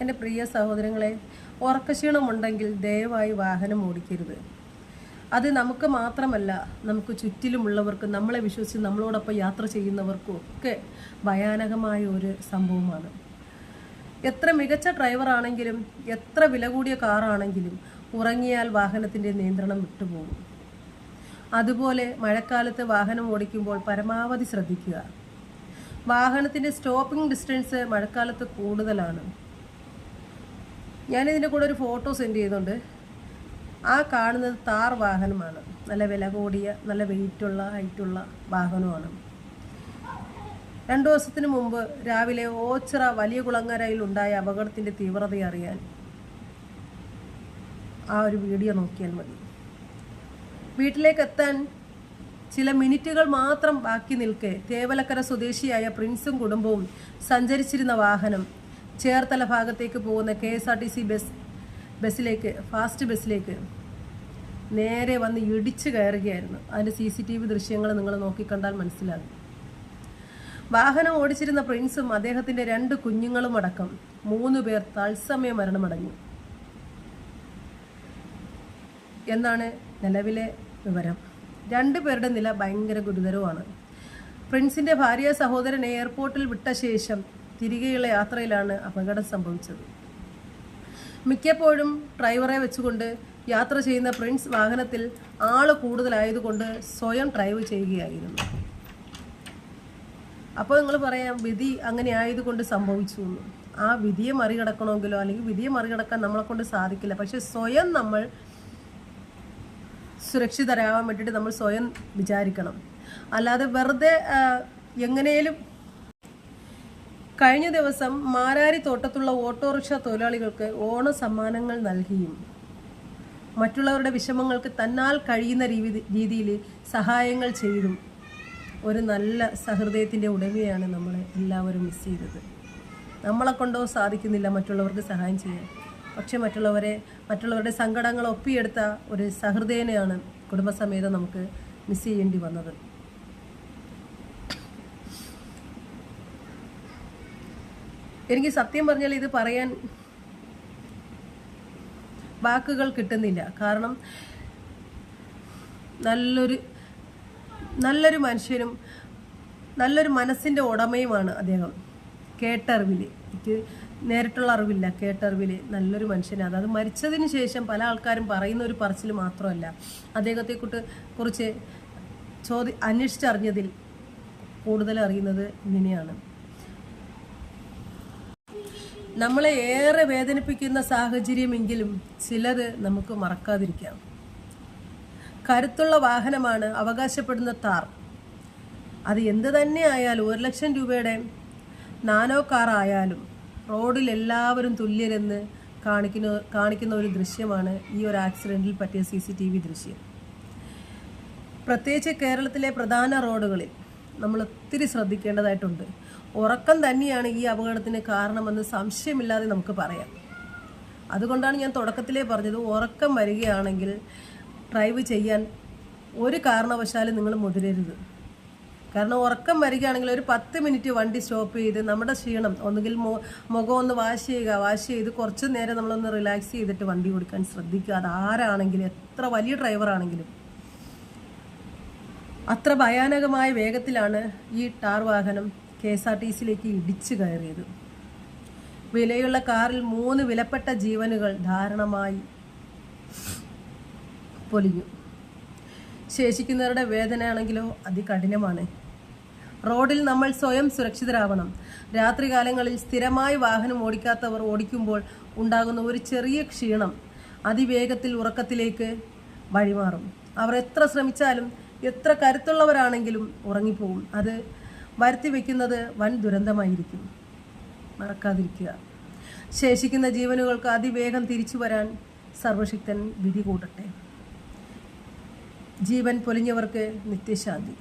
എന്റെ പ്രിയ സഹോദരങ്ങളെ ഉറക്കക്ഷീണമുണ്ടെങ്കിൽ ദയവായി വാഹനം ഓടിക്കരുത്. അത് നമുക്ക് മാത്രമല്ല നമുക്ക് ചുറ്റിലുമുള്ളവർക്ക് നമ്മളെ വിശ്വസിച്ച് നമ്മളോടൊപ്പം യാത്ര ചെയ്യുന്നവർക്കും ഒക്കെ ഭയാനകമായ ഒരു സംഭവമാണ്. എത്ര മികച്ച ഡ്രൈവറാണെങ്കിലും എത്ര വില കൂടിയ കാറാണെങ്കിലും ഉറങ്ങിയാൽ വാഹനത്തിന്റെ നിയന്ത്രണം വിട്ടുപോകും. അതുപോലെ മഴക്കാലത്ത് വാഹനം ഓടിക്കുമ്പോൾ പരമാവധി ശ്രദ്ധിക്കുക. വാഹനത്തിന്റെ സ്റ്റോപ്പിംഗ് ഡിസ്റ്റൻസ് മഴക്കാലത്ത് കൂടുതലാണ്. ഞാനിതിന്റെ കൂടെ ഒരു ഫോട്ടോ സെൻഡ് ചെയ്തുണ്ട്. ആ കാണുന്നത് താർ വാഹനമാണ്. നല്ല വില കൂടിയ നല്ല വെയിറ്റുള്ള ഹൈറ്റുള്ള വാഹനമാണ്. രണ്ടു ദിവസത്തിന് മുമ്പ് രാവിലെ ഓച്ചിറ വലിയ കുളങ്ങരയിൽ ഉണ്ടായ അപകടത്തിന്റെ തീവ്രത അറിയാൻ ആ ഒരു വീഡിയോ നോക്കിയാൽ മതി. വീട്ടിലേക്ക് എത്താൻ ചില മിനിറ്റുകൾ മാത്രം ബാക്കി നിൽക്കെ തേവലക്കര സ്വദേശിയായ പ്രിൻസും കുടുംബവും സഞ്ചരിച്ചിരുന്ന വാഹനം ചേർത്തല ഭാഗത്തേക്ക് പോകുന്ന K S R T C bus ബസ്സിലേക്ക് fast ബസ്സിലേക്ക് നേരെ വന്ന് ഇടിച്ചു കയറുകയായിരുന്നു. അതിന്റെ സി സി ടി വി ദൃശ്യങ്ങൾ നിങ്ങൾ നോക്കിക്കണ്ടാൽ മനസ്സിലാകും. വാഹനം ഓടിച്ചിരുന്ന പ്രിൻസും അദ്ദേഹത്തിന്റെ രണ്ട് കുഞ്ഞുങ്ങളും അടക്കം മൂന്ന് പേർ തത്സമയം മരണമടഞ്ഞു. എന്നാണ് നിലവിലെ വിവരം. രണ്ടു പേരുടെ നില ഭയങ്കര ഗുരുതരവുമാണ്. പ്രിൻസിന്റെ ഭാര്യ സഹോദരൻ എയർപോർട്ടിൽ വിട്ട ശേഷം തിരികെയുള്ള യാത്രയിലാണ് അപകടം സംഭവിച്ചത്. മിക്കപ്പോഴും ഡ്രൈവറെ വെച്ചുകൊണ്ട് യാത്ര ചെയ്യുന്ന പ്രിൻസ് വാഹനത്തിൽ ആൾ കൂടുതലായതുകൊണ്ട് സ്വയം ഡ്രൈവ് ചെയ്യുകയായിരുന്നു. അപ്പോൾ നിങ്ങൾ പറയാം വിധി അങ്ങനെ ആയതുകൊണ്ട് സംഭവിച്ചു എന്ന്. ആ വിധിയെ മറികടക്കണമെങ്കിലോ അല്ലെങ്കിൽ വിധിയെ മറികടക്കാൻ നമ്മളെ കൊണ്ട് സാധിക്കില്ല. പക്ഷെ സ്വയം നമ്മൾ സുരക്ഷിതരാകാൻ വേണ്ടിയിട്ട് നമ്മൾ സ്വയം വിചാരിക്കണം. അല്ലാതെ വെറുതെ എങ്ങനെയും കഴിഞ്ഞ ദിവസം മാരാരി തോട്ടത്തുള്ള ഓട്ടോറിക്ഷ തൊഴിലാളികൾക്ക് ഓണ സമ്മാനങ്ങൾ നൽകിയും. മറ്റുള്ളവരുടെ വിഷമങ്ങൾക്ക് തന്നാൽ കഴിയുന്ന രീതി രീതിയിൽ സഹായങ്ങൾ ചെയ്തും ഒരു നല്ല സഹൃദയത്തിന്റെ ഉടമയാണ് നമ്മളെ എല്ലാവരും മിസ് ചെയ്തത്. നമ്മളെ കൊണ്ടോ സാധിക്കുന്നില്ല മറ്റുള്ളവർക്ക് സഹായം ചെയ്യാൻ. പക്ഷേ മറ്റുള്ളവരെ മറ്റുള്ളവരുടെ സങ്കടങ്ങൾ ഒപ്പിയെടുത്ത ഒരു സഹൃദയനെയാണ് കുടുംബസമേതം നമുക്ക് മിസ് ചെയ്യേണ്ടി വന്നത്. എനിക്ക് സത്യം പറഞ്ഞാൽ ഇത് പറയാൻ വാക്കുകൾ കിട്ടുന്നില്ല. കാരണം നല്ലൊരു നല്ലൊരു മനുഷ്യനും നല്ലൊരു മനസ്സിന്റെ ഉടമയുമാണ് അദ്ദേഹം. കേട്ടറിവിൽ എനിക്ക് നേരിട്ടുള്ള അറിവില്ല. കേട്ടറിവിൽ നല്ലൊരു മനുഷ്യനാണ്. അത് മരിച്ചതിന് ശേഷം പല ആൾക്കാരും പറയുന്ന ഒരു പറച്ചിൽ മാത്രമല്ല. അദ്ദേഹത്തെ കുറിച്ച് ചോദി അന്വേഷിച്ചറിഞ്ഞതിൽ കൂടുതൽ അറിയുന്നത് ഇങ്ങനെയാണ്. നമ്മളെ ഏറെ വേദനിപ്പിക്കുന്ന സാഹചര്യമെങ്കിലും ചിലത് നമുക്ക് മറക്കാതിരിക്കാം. കരുത്തുള്ള വാഹനമാണ് അവകാശപ്പെടുന്ന താർ അത് എന്ത് തന്നെ ആയാലും ഒരു ലക്ഷം രൂപയുടെ നാനോ കാർ ആയാലും റോഡിൽ എല്ലാവരും തുല്യരെന്ന് കാണിക്കുന്ന കാണിക്കുന്ന ഒരു ദൃശ്യമാണ് ഈ ഒരു ആക്സിഡന്റിൽ പറ്റിയ സി സി ടി വി ദൃശ്യം. പ്രത്യേകിച്ച് കേരളത്തിലെ പ്രധാന റോഡുകളിൽ നമ്മൾ ഒത്തിരി ശ്രദ്ധിക്കേണ്ടതായിട്ടുണ്ട്. ഉറക്കം തന്നെയാണ് ഈ അപകടത്തിന് കാരണമെന്ന് സംശയമില്ലാതെ നമുക്ക് പറയാം. അതുകൊണ്ടാണ് ഞാൻ തുടക്കത്തിലേ പറഞ്ഞത് ഉറക്കം വരികയാണെങ്കിൽ ഡ്രൈവ് ചെയ്യാൻ ഒരു കാരണവശാലും നിങ്ങൾ മുതിരരുത്. കാരണം ഉറക്കം വരികയാണെങ്കിൽ ഒരു പത്ത് മിനിറ്റ് വണ്ടി സ്റ്റോപ്പ് ചെയ്ത് നമ്മുടെ ക്ഷീണം ഒന്നുകിൽ മുഖം ഒന്ന് വാഷ് ചെയ്യുക വാഷ് ചെയ്ത് കുറച്ച് നേരം നമ്മളൊന്ന് റിലാക്സ് ചെയ്തിട്ട് വണ്ടി ഓടിക്കാൻ ശ്രദ്ധിക്കുക. അത് ആരാണെങ്കിലും എത്ര വലിയ ഡ്രൈവർ ആണെങ്കിലും അത്ര ഭയാനകമായ വേഗത്തിലാണ് ഈ ടാർ വാഹനം കെ എസ് ആർ ടി സിയിലേക്ക് ഇടിച്ചു കയറിയത്. വിലയുള്ള കാറിൽ മൂന്ന് വിലപ്പെട്ട ജീവനുകൾ ധാരണമായി പൊലിഞ്ഞു. ശേഷിക്കുന്നവരുടെ വേദനയാണെങ്കിലോ അതികഠിനമാണ്. റോഡിൽ നമ്മൾ സ്വയം സുരക്ഷിതരാവണം. രാത്രികാലങ്ങളിൽ സ്ഥിരമായി വാഹനം ഓടിക്കാത്തവർ ഓടിക്കുമ്പോൾ ഉണ്ടാകുന്ന ഒരു ചെറിയ ക്ഷീണം അതിവേഗത്തിൽ ഉറക്കത്തിലേക്ക് വഴിമാറും. അവർ എത്ര ശ്രമിച്ചാലും എത്ര കരുത്തുള്ളവരാണെങ്കിലും ഉറങ്ങിപ്പോകും. അത് വരുത്തി വയ്ക്കുന്നത് വൻ ദുരന്തമായിരിക്കും. മറക്കാതിരിക്കുക. ശേഷിക്കുന്ന ജീവനുകൾക്ക് അതിവേഗം തിരിച്ചു വരാൻ സർവശക്തൻ വിധി കൂട്ടട്ടെ ജീവൻ പൊലിഞ്ഞവർക്ക് നിത്യശാന്തി.